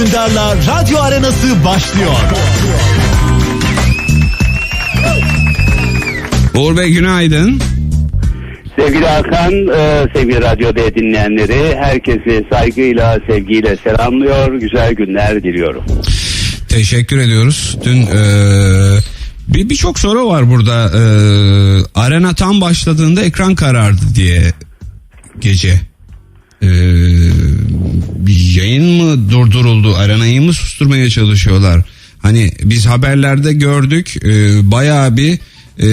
Dündar'la Radyo Arenası başlıyor. Uğur Bey günaydın. Sevgili Hakan, e, sevgili radyoda dinleyenleri herkesi saygıyla, sevgiyle selamlıyor. Güzel günler diliyorum. Teşekkür ediyoruz. Dün e, bir birçok soru var burada. E, arena tam başladığında ekran karardı diye gece. E, yayın mı durduruldu? Arenayı mı susturmaya çalışıyorlar? Hani biz haberlerde gördük e, bayağı bir e,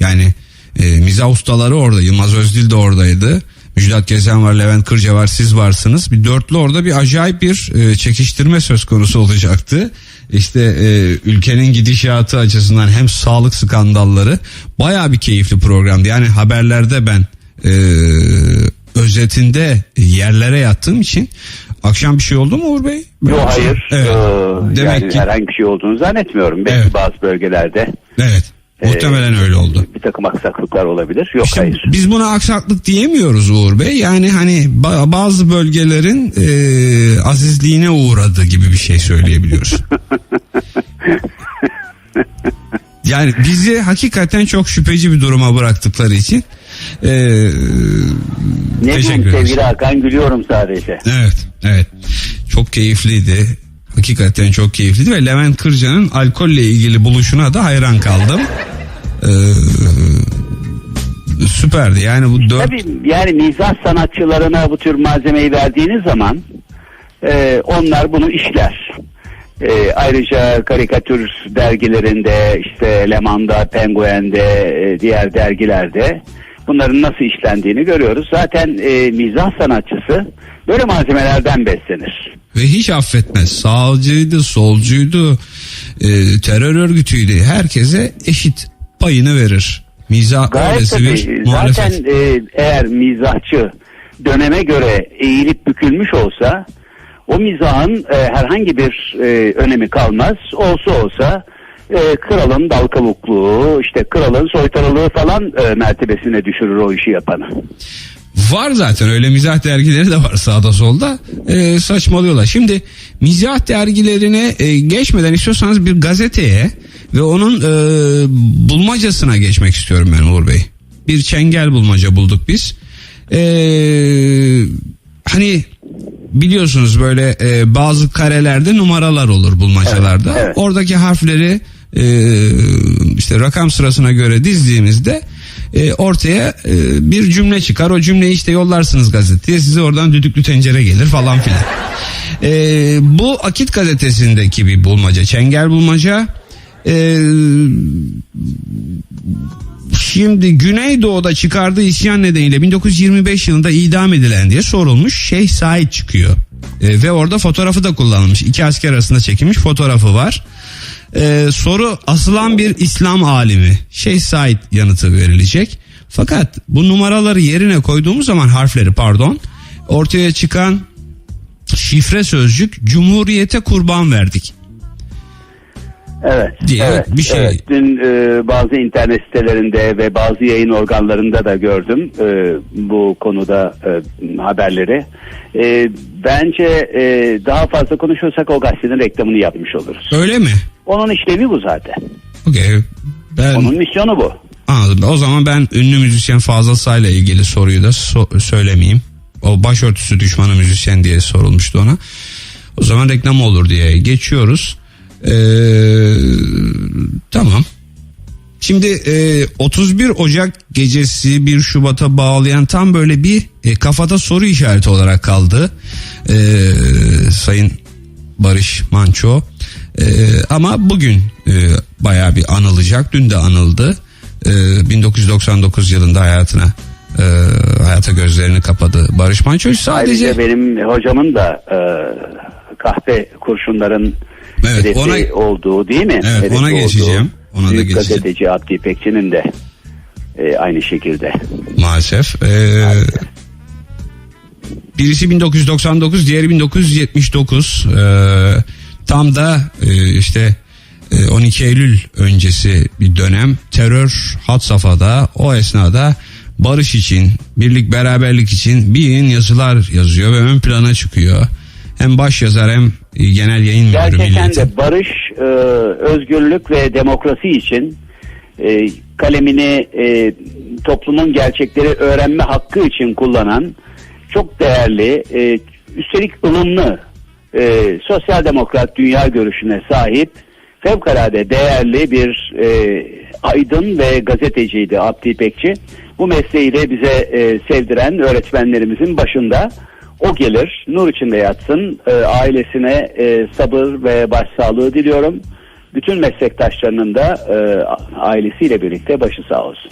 yani e, mizah ustaları orada. Yılmaz Özdil de oradaydı. Müjdat Gezen var, Levent Kırca var, siz varsınız. Bir dörtlü orada bir acayip bir e, çekiştirme söz konusu olacaktı. İşte e, ülkenin gidişatı açısından hem sağlık skandalları baya bir keyifli programdı. Yani haberlerde ben e, özetinde yerlere yattığım için akşam bir şey oldu mu Uğur Bey? Yok hayır. Evet. Ee, Demek yani ki herhangi bir şey olduğunu zannetmiyorum. Belki Evet. bazı bölgelerde evet. Muhtemelen öyle oldu. bir takım aksaklıklar olabilir. Yok İşte hayır. biz buna aksaklık diyemiyoruz Uğur Bey. Yani hani ba- bazı bölgelerin e, azizliğine uğradı gibi bir şey söyleyebiliyoruz. yani bizi hakikaten çok şüpheci bir duruma bıraktıkları için e, Ne teşekkür diyeyim sevgili Hakan gülüyorum sadece. Evet, evet. Çok keyifliydi. Hakikaten çok keyifliydi ve Levent Kırca'nın alkolle ilgili buluşuna da hayran kaldım. Ee, süperdi. Yani bu dört Tabii yani mizah sanatçılarına bu tür malzemeyi verdiğiniz zaman e, onlar bunu işler. E, ayrıca karikatür dergilerinde işte Leman'da, Penguen'de, e, diğer dergilerde bunların nasıl işlendiğini görüyoruz. Zaten e, mizah sanatçısı böyle malzemelerden beslenir. ve hiç affetmez. Sağcıydı, solcuydu, e, terör örgütüydü. Herkese eşit payını verir. Mizah Gayet tabii. bir muhalefet. Zaten e, eğer mizahçı döneme göre eğilip bükülmüş olsa o mizahın e, herhangi bir e, önemi kalmaz. Olsa olsa e, kralın dal kavukluğu, işte kralın soytarılığı falan e, mertebesine düşürür o işi yapanı. Var zaten öyle mizah dergileri de var sağda solda Ee, saçmalıyorlar. Şimdi mizah dergilerine e, geçmeden istiyorsanız bir gazeteye ve onun e, bulmacasına geçmek istiyorum ben Uğur Bey. Bir çengel bulmaca bulduk biz. Ee, hani biliyorsunuz böyle e, bazı karelerde numaralar olur bulmacalarda. Evet, evet. Oradaki harfleri e, işte rakam sırasına göre dizdiğimizde e, ortaya e, bir cümle çıkar. O cümleyi işte yollarsınız gazeteye. Size oradan düdüklü tencere gelir falan filan. E, bu Akit gazetesindeki bir bulmaca. Çengel bulmaca. E, Şimdi Güneydoğu'da çıkardığı isyan nedeniyle 1925 yılında idam edilen diye sorulmuş Şeyh Said çıkıyor. E, ve orada fotoğrafı da kullanılmış. İki asker arasında çekilmiş fotoğrafı var. E, soru asılan bir İslam alimi Şeyh Said yanıtı verilecek. Fakat bu numaraları yerine koyduğumuz zaman harfleri pardon ortaya çıkan şifre sözcük Cumhuriyete kurban verdik. Evet. Diye evet, bir şey. evet. Dün e, bazı internet sitelerinde ve bazı yayın organlarında da gördüm e, bu konuda e, haberleri. E, bence e, daha fazla konuşursak o gazetenin reklamını yapmış oluruz. Öyle mi? Onun işlevi bu zaten. Okey. Ben Onun misyonu bu. Anladım. O zaman ben ünlü müzisyen Fazıl Say'la ilgili soruyu da so- söylemeyeyim. O başörtüsü düşmanı müzisyen diye sorulmuştu ona. O zaman reklam olur diye geçiyoruz. Ee, tamam. Şimdi e, 31 Ocak gecesi 1 Şubat'a bağlayan tam böyle bir e, kafada soru işareti olarak kaldı. E, Sayın Barış Manço. E, ama bugün e, bayağı bir anılacak. Dün de anıldı. E, 1999 yılında hayatına e, hayata gözlerini kapadı Barış Manço. Sadece Ayrıca benim hocamın da e, kahpe kurşunların Evet, hedefi ona- olduğu değil mi? Evet, Hedefi ona olduğu geçeceğim. Ona da büyük geçeceğim. gazeteci Abdi İpekçi'nin de e, aynı şekilde. maalesef. E, birisi 1999, diğeri 1979. E, tam da e, işte e, 12 Eylül öncesi bir dönem terör had safhada o esnada barış için birlik beraberlik için bir yazılar yazıyor ve ön plana çıkıyor. hem baş yazar hem e, genel yayın müdürü Gerçekten de barış, e, özgürlük ve demokrasi için e, kalemini e, toplumun gerçekleri öğrenme hakkı için kullanan çok değerli, e, üstelik ılımlı, e, sosyal demokrat dünya görüşüne sahip fevkalade değerli bir e, aydın ve gazeteciydi Abdi İpekçi. Bu mesleği de bize e, sevdiren öğretmenlerimizin başında o gelir. Nur içinde yatsın. E, ailesine e, sabır ve başsağlığı diliyorum. Bütün meslektaşlarının da e, ailesiyle birlikte başı sağ olsun.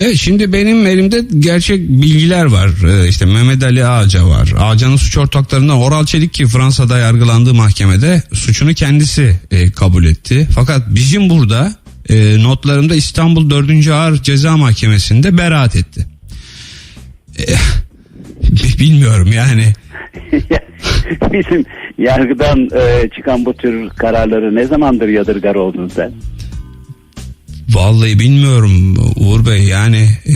Evet şimdi benim elimde gerçek bilgiler var. Ee, işte Mehmet Ali Ağaca var. Ağaca'nın suç ortaklarından Oral Çelik ki Fransa'da yargılandığı mahkemede suçunu kendisi e, kabul etti. Fakat bizim burada e, notlarımda İstanbul 4. Ağır Ceza Mahkemesi'nde beraat etti. E, bilmiyorum yani. Bizim yargıdan e, çıkan bu tür kararları ne zamandır yadırgar oldun sen? Vallahi bilmiyorum Uğur Bey yani e,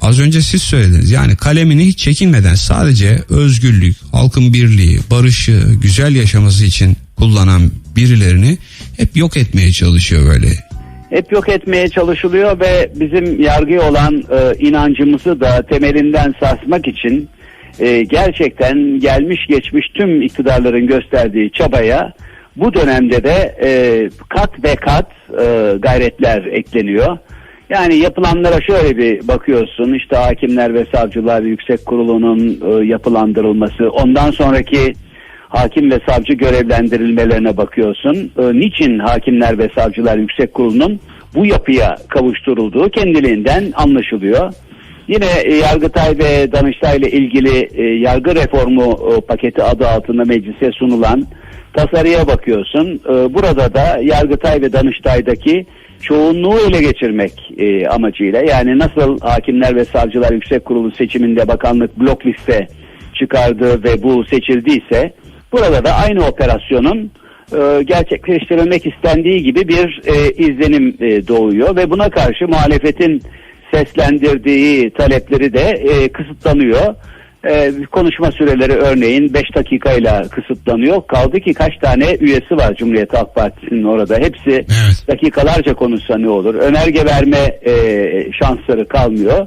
az önce siz söylediniz yani kalemini hiç çekinmeden sadece özgürlük, halkın birliği, barışı, güzel yaşaması için kullanan birilerini hep yok etmeye çalışıyor böyle. hep yok etmeye çalışılıyor ve bizim yargıya olan e, inancımızı da temelinden sarsmak için e, gerçekten gelmiş geçmiş tüm iktidarların gösterdiği çabaya bu dönemde de e, kat ve kat e, gayretler ekleniyor. Yani yapılanlara şöyle bir bakıyorsun işte hakimler ve savcılar yüksek kurulunun e, yapılandırılması ondan sonraki hakim ve savcı görevlendirilmelerine bakıyorsun. E, niçin hakimler ve savcılar yüksek kurulunun bu yapıya kavuşturulduğu kendiliğinden anlaşılıyor. Yine e, Yargıtay ve Danıştay ile ilgili e, yargı reformu e, paketi adı altında meclise sunulan tasarıya bakıyorsun. Burada da Yargıtay ve Danıştay'daki çoğunluğu ele geçirmek amacıyla yani nasıl hakimler ve savcılar yüksek kurulu seçiminde bakanlık blok liste çıkardı ve bu seçildiyse burada da aynı operasyonun gerçekleştirilmek istendiği gibi bir izlenim doğuyor ve buna karşı muhalefetin seslendirdiği talepleri de e, kısıtlanıyor. E, konuşma süreleri örneğin 5 dakikayla kısıtlanıyor. Kaldı ki kaç tane üyesi var Cumhuriyet Halk Partisi'nin orada. Hepsi Evet. dakikalarca konuşsa ne olur? Önerge verme e, şansları kalmıyor.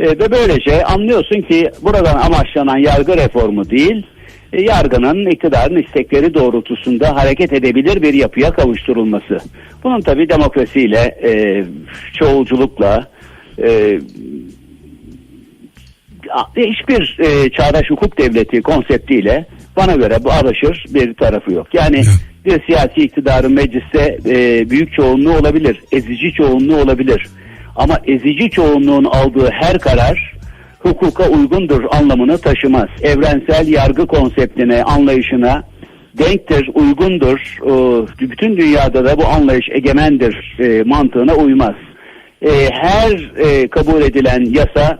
E, ve böylece anlıyorsun ki buradan amaçlanan yargı reformu değil, e, yargının iktidarın istekleri doğrultusunda hareket edebilir bir yapıya kavuşturulması. Bunun tabi demokrasiyle, e, çoğulculukla, e, hiçbir e, çağdaş hukuk devleti konseptiyle bana göre bu araşır bir tarafı yok. Yani bir siyasi iktidarın mecliste e, büyük çoğunluğu olabilir, ezici çoğunluğu olabilir. Ama ezici çoğunluğun aldığı her karar hukuka uygundur anlamını taşımaz. Evrensel yargı konseptine, anlayışına denktir, uygundur. E, bütün dünyada da bu anlayış egemendir e, mantığına uymaz. E, her e, kabul edilen yasa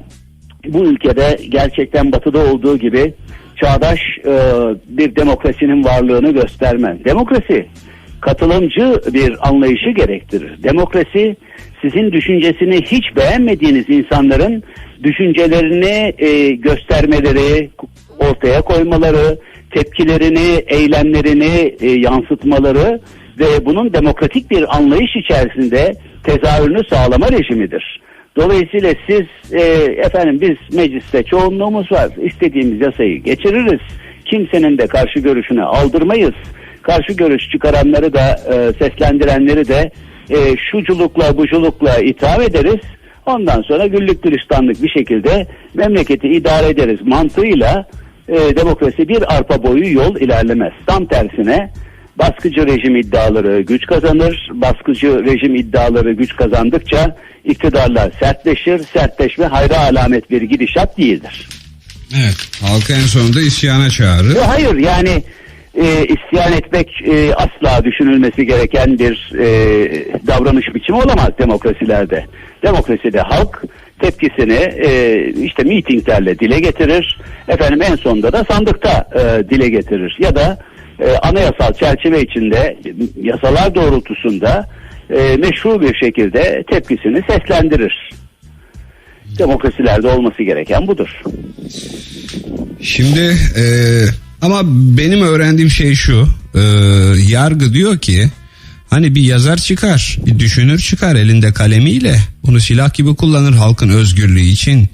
bu ülkede gerçekten batıda olduğu gibi çağdaş e, bir demokrasinin varlığını göstermez. Demokrasi katılımcı bir anlayışı gerektirir. Demokrasi sizin düşüncesini hiç beğenmediğiniz insanların düşüncelerini e, göstermeleri, ortaya koymaları, tepkilerini, eylemlerini e, yansıtmaları ve bunun demokratik bir anlayış içerisinde tezahürünü sağlama rejimidir. Dolayısıyla siz e, efendim biz mecliste çoğunluğumuz var. istediğimiz yasayı geçiririz. Kimsenin de karşı görüşüne aldırmayız. Karşı görüş çıkaranları da e, seslendirenleri de e, şuculukla buculukla itham ederiz. Ondan sonra güllük gülistanlık bir şekilde memleketi idare ederiz mantığıyla e, demokrasi bir arpa boyu yol ilerlemez. Tam tersine baskıcı rejim iddiaları güç kazanır. Baskıcı rejim iddiaları güç kazandıkça iktidarlar sertleşir. Sertleşme hayra alamet bir gidişat değildir. Evet halka en sonunda isyana çağırır. E, hayır yani e, isyan etmek e, asla düşünülmesi gereken bir e, davranış biçimi olamaz demokrasilerde. Demokraside halk tepkisini e, işte mitinglerle dile getirir. Efendim en sonunda da sandıkta e, dile getirir. Ya da e, anayasal çerçeve içinde yasalar doğrultusunda e, meşru bir şekilde tepkisini seslendirir. Demokrasilerde olması gereken budur. Şimdi e, Ama benim öğrendiğim şey şu. e, yargı diyor ki hani bir yazar çıkar, bir düşünür çıkar elinde kalemiyle. Bunu silah gibi kullanır halkın özgürlüğü için,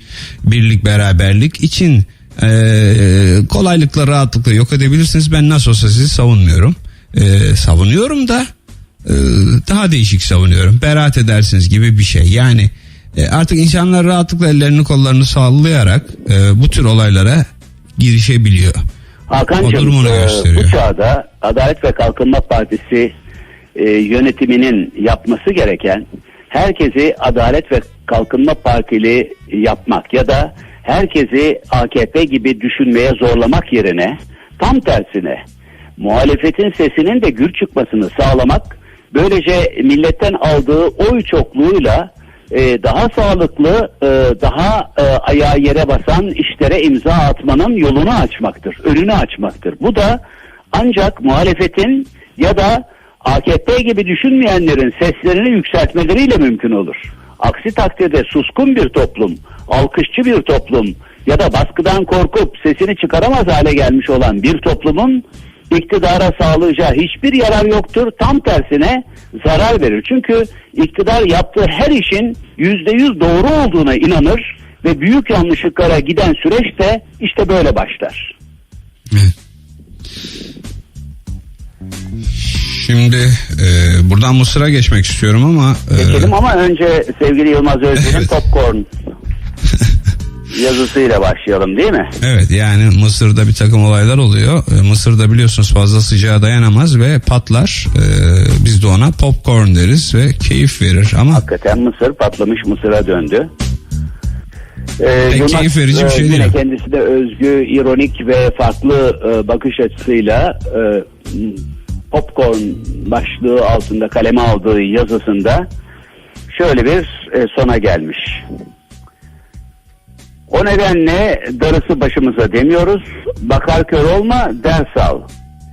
birlik beraberlik için. E, kolaylıkla rahatlıkla yok edebilirsiniz. Ben nasıl olsa sizi savunmuyorum. E, savunuyorum da e, daha değişik savunuyorum. Beraat edersiniz gibi bir şey. Yani e, artık insanlar rahatlıkla ellerini kollarını sallayarak e, bu tür olaylara girişebiliyor. Hakan'cığım e, gösteriyor. bu çağda Adalet ve Kalkınma Partisi e, yönetiminin yapması gereken herkesi Adalet ve Kalkınma Partili yapmak ya da herkesi AKP gibi düşünmeye zorlamak yerine tam tersine muhalefetin sesinin de gür çıkmasını sağlamak böylece milletten aldığı oy çokluğuyla e, daha sağlıklı, e, daha e, ayağı yere basan işlere imza atmanın yolunu açmaktır, önünü açmaktır. Bu da ancak muhalefetin ya da AKP gibi düşünmeyenlerin seslerini yükseltmeleriyle mümkün olur. Aksi takdirde suskun bir toplum, alkışçı bir toplum ya da baskıdan korkup sesini çıkaramaz hale gelmiş olan bir toplumun iktidara sağlayacağı hiçbir yarar yoktur. Tam tersine zarar verir. Çünkü iktidar yaptığı her işin yüzde yüz doğru olduğuna inanır ve büyük yanlışlıklara giden süreç de işte böyle başlar. Şimdi e, buradan Mısır'a geçmek istiyorum ama e, Geçelim ama önce sevgili Yılmaz Özden'in Popcorn yazısıyla başlayalım değil mi? evet yani Mısır'da bir takım olaylar oluyor. E, Mısır'da biliyorsunuz fazla sıcağa dayanamaz ve patlar. E, biz de ona popcorn deriz ve keyif verir ama Hakikaten Mısır patlamış Mısır'a döndü. Ee, Pek keyif verici bir e, şey yine değil. kendisi de özgü, ironik ve farklı e, bakış açısıyla e, popcorn başlığı altında kaleme aldığı yazısında şöyle bir e, sona gelmiş. O nedenle darısı başımıza demiyoruz. Bakar kör olma ders al.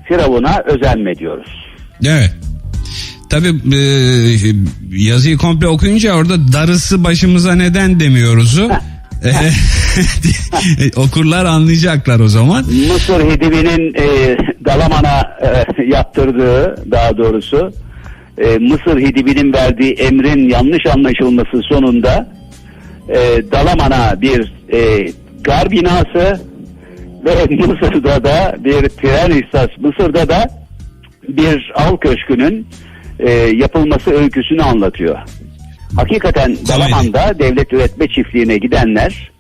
Firavuna özenme diyoruz. Evet. Tabi yazıyı komple okuyunca orada darısı başımıza neden demiyoruzu e, okurlar anlayacaklar o zaman. Mısır Hidibi'nin e, Dalaman'a e, yaptırdığı daha doğrusu e, Mısır Hidibi'nin verdiği emrin yanlış anlaşılması sonunda e, Dalaman'a bir e, gar binası ve Mısır'da da bir tren istas Mısır'da da bir av köşkünün e, yapılması öyküsünü anlatıyor. Hakikaten Dalaman'da devlet üretme çiftliğine gidenler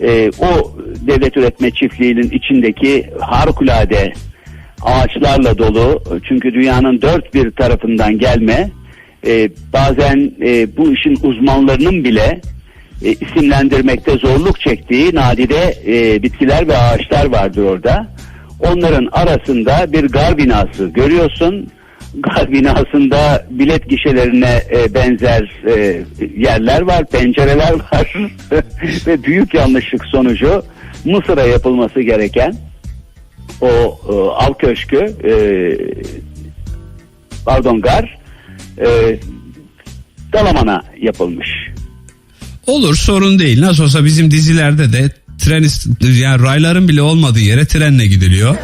e, o devlet üretme çiftliğinin içindeki harikulade ağaçlarla dolu çünkü dünyanın dört bir tarafından gelme e, bazen e, bu işin uzmanlarının bile e, isimlendirmekte zorluk çektiği nadide e, bitkiler ve ağaçlar vardır orada. Onların arasında bir gar binası görüyorsun. Gar binasında bilet gişelerine e, benzer e, yerler var, pencereler var ve büyük yanlışlık sonucu Mısır'a yapılması gereken o e, av köşkü e, pardon gar e, Dalaman'a yapılmış. Olur sorun değil. Nasıl olsa bizim dizilerde de tren yani rayların bile olmadığı yere trenle gidiliyor.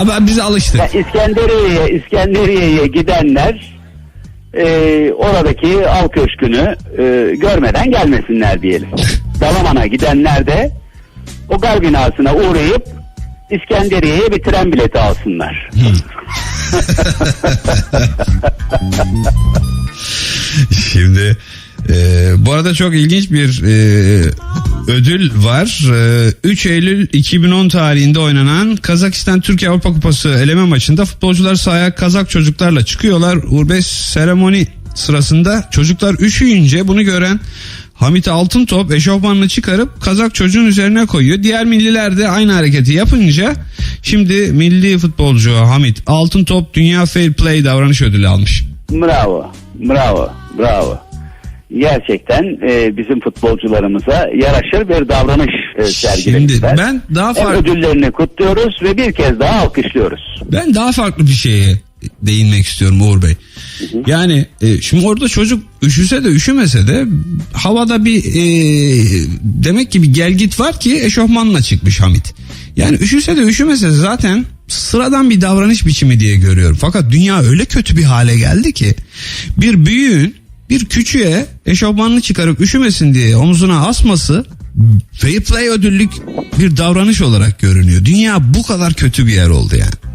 Ama biz alıştık. Ya İskenderiye'ye İskenderiye'ye gidenler e, oradaki av köşkünü e, görmeden gelmesinler diyelim. Dalaman'a gidenler de o gar binasına uğrayıp İskenderiye'ye bir tren bileti alsınlar. Şimdi e, bu arada çok ilginç bir e, ödül var. E, 3 Eylül 2010 tarihinde oynanan Kazakistan Türkiye Avrupa Kupası eleme maçında futbolcular sahaya Kazak çocuklarla çıkıyorlar. Urbes seremoni sırasında çocuklar üşüyünce bunu gören Hamit Altıntop eşofmanını çıkarıp Kazak çocuğun üzerine koyuyor. Diğer milliler de aynı hareketi yapınca şimdi milli futbolcu Hamit Altıntop Dünya Fair Play davranış ödülü almış. Bravo, bravo, bravo. Gerçekten e, bizim futbolcularımıza yaraşır bir davranış e, sergilemişler. ben daha Hem farklı- ödüllerini kutluyoruz ve bir kez daha alkışlıyoruz. Ben daha farklı bir şeye değinmek istiyorum Uğur Bey. Yani e, şimdi orada çocuk üşüse de üşümese de havada bir e, demek ki bir gelgit var ki eşofmanla çıkmış Hamit. Yani üşüse de üşümese de zaten sıradan bir davranış biçimi diye görüyorum. Fakat dünya öyle kötü bir hale geldi ki bir büyüğün bir küçüğe eşofmanını çıkarıp üşümesin diye omzuna asması fair play ödüllük bir davranış olarak görünüyor. Dünya bu kadar kötü bir yer oldu yani.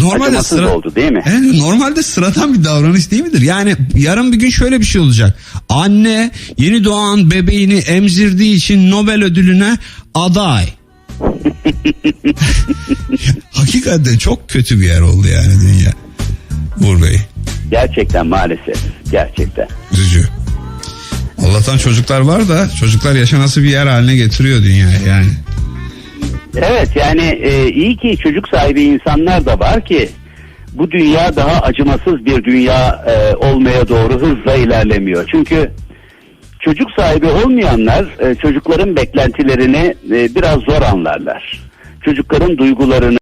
Normalde sıra, oldu değil mi? Evet, normalde sıradan bir davranış değil midir? Yani yarın bir gün şöyle bir şey olacak. Anne yeni doğan bebeğini emzirdiği için Nobel ödülüne aday. Hakikaten çok kötü bir yer oldu yani dünya. Uğur Bey. Gerçekten maalesef. Gerçekten. Üzücü. Allah'tan çocuklar var da çocuklar yaşanası bir yer haline getiriyor dünyayı yani. Evet yani e, iyi ki çocuk sahibi insanlar da var ki bu dünya daha acımasız bir dünya e, olmaya doğru hızla ilerlemiyor. Çünkü çocuk sahibi olmayanlar e, çocukların beklentilerini e, biraz zor anlarlar. Çocukların duygularını